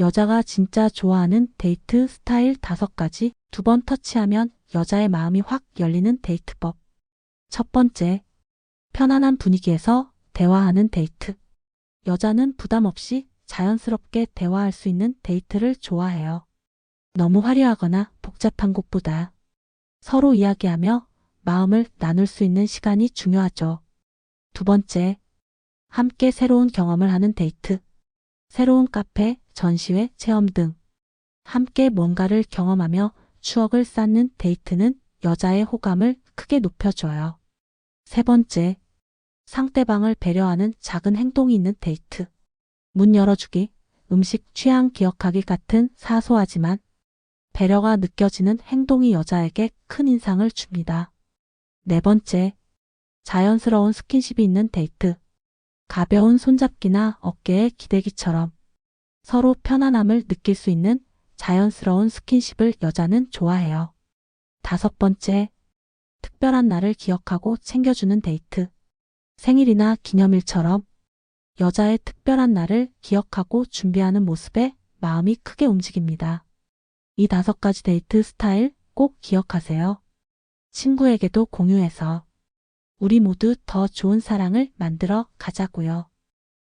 여자가 진짜 좋아하는 데이트 스타일 다섯 가지 두 번 터치하면 여자의 마음이 확 열리는 데이트법. 첫 번째, 편안한 분위기에서 대화하는 데이트. 여자는 부담 없이 자연스럽게 대화할 수 있는 데이트를 좋아해요. 너무 화려하거나 복잡한 곳보다 서로 이야기하며 마음을 나눌 수 있는 시간이 중요하죠. 두 번째, 함께 새로운 경험을 하는 데이트. 새로운 카페, 전시회, 체험 등 함께 뭔가를 경험하며 추억을 쌓는 데이트는 여자의 호감을 크게 높여줘요. 세 번째, 상대방을 배려하는 작은 행동이 있는 데이트. 문 열어주기, 음식 취향 기억하기 같은 사소하지만 배려가 느껴지는 행동이 여자에게 큰 인상을 줍니다. 네 번째, 자연스러운 스킨십이 있는 데이트. 가벼운 손잡기나 어깨의 기대기처럼 서로 편안함을 느낄 수 있는 자연스러운 스킨십을 여자는 좋아해요. 다섯 번째, 특별한 날을 기억하고 챙겨주는 데이트. 생일이나 기념일처럼 여자의 특별한 날을 기억하고 준비하는 모습에 마음이 크게 움직입니다. 이 다섯 가지 데이트 스타일 꼭 기억하세요. 친구에게도 공유해서 우리 모두 더 좋은 사랑을 만들어 가자고요.